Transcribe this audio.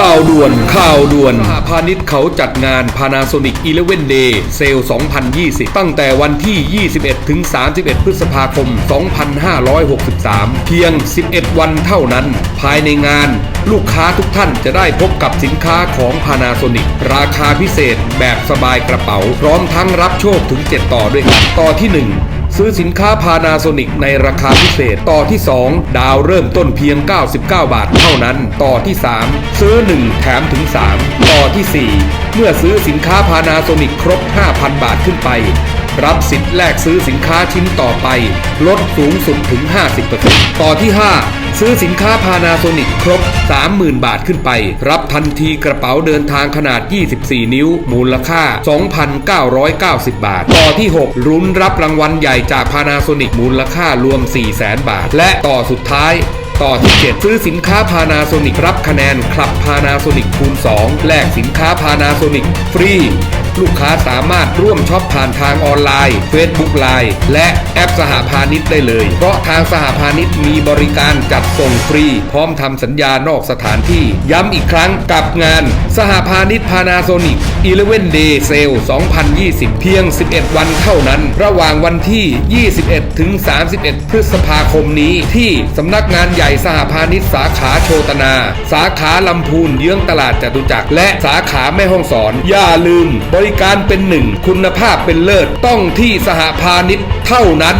ข่าวด่วน ข่าวด่วนสหพาณิชย์เขาจัดงาน Panasonic 11 Day Sale 2020 ตั้งแต่วันที่ 21 ถึง 31 พฤษภาคม 2563 เพียง 11 วันเท่านั้น ภายในงานลูกค้าทุกท่านจะได้พบกับสินค้าของ Panasonic ราคาพิเศษแบบสบายกระเป๋า พร้อมทั้งรับโชคถึง 7 ต่อด้วยกันต่อที่ 1 ซื้อสินค้าพานาโซนิกในราคาพิเศษ ต่อที่ 2 ดาวเริ่มต้นเพียง 99 บาทเท่านั้น ต่อที่ 3 ซื้อ 1 แถมถึง 3 ต่อที่ 4 เมื่อซื้อสินค้าพานาโซนิกครบ 5,000 บาทขึ้นไป รับสิทธิ์แลกซื้อสินค้าชิ้นต่อไป ลดสูงสุดถึง 50%ต่อที่ 5 ซื้อสินค้าพานาโซนิกครบ 30,000 บาทขึ้นไป รับทันทีกระเป๋าเดินทางขนาด 24 นิ้ว มูลค่า 2,990 บาท ต่อที่ 6 รุ้นรับรางวัลใหญ่จากพานาโซนิกมูลค่ารวม 400,000 บาท และต่อสุดท้ายต่อที่7ซื้อสินค้าพานาโซนิกรับคะแนนคลับพานาโซนิกคูณ 2 แลกสินค้าพานาโซนิกฟรี ลูกค้าสามารถร่วมช็อปผ่านทางออนไลน์ Facebook Line และแอปสหพาณิชย์ได้เลย เพราะทางสหพาณิชย์มีบริการจัดส่งฟรี พร้อมทำสัญญานอกสถานที่ ย้ำอีกครั้งกับงาน สหพาณิชย์พานาโซนิก11 Day Sale 2020 เพียง 11 วันเท่านั้น ระหว่างวันที่ 21 ถึง 31 พฤษภาคมนี้ที่สำนักงานใหญ่สหพาณิชย์สาขาโชตนา สาขาลำพูนเยื้องตลาดจตุจักรและสาขาแม่ห้องสอน อย่าลืมบรริการเป็นหนึ่ง คุณภาพเป็นเลิศต้องที่สหพาณิชย์เท่านั้น